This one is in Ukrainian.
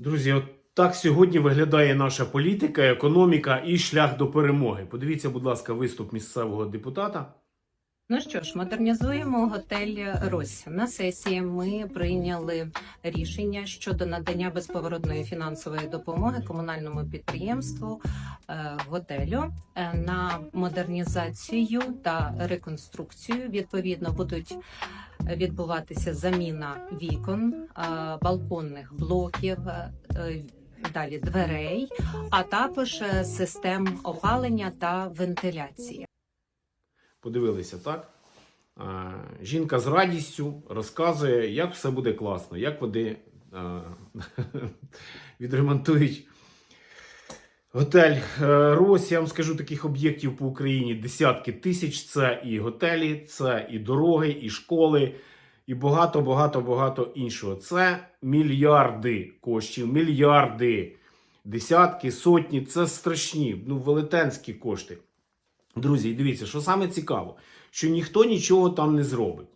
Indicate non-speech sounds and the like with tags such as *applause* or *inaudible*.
Друзі, от так сьогодні виглядає наша політика, економіка і шлях до перемоги. Подивіться, будь ласка, виступ місцевого депутата. Ну що ж, модернізуємо готель Рось. На сесії ми прийняли рішення щодо надання безповоротної фінансової допомоги комунальному підприємству е, готелю е, на модернізацію та реконструкцію. Відповідно, будуть відбуватися заміна вікон, е, балконних блоків. Далі дверей, а також систем опалення та вентиляції. Подивилися, так? Жінка з радістю розказує, як все буде класно, як вони *laughs* відремонтують готель е, Рось. Я вам скажу таких об'єктів по Україні десятки тисяч. Це і готелі, це і дороги, і школи, і багато, багато, багато іншого. Це мільярди коштів, мільярди, десятки, сотні. Це страшні, ну велетенські кошти. Друзі, дивіться, що саме цікаво, що ніхто нічого там не зробить.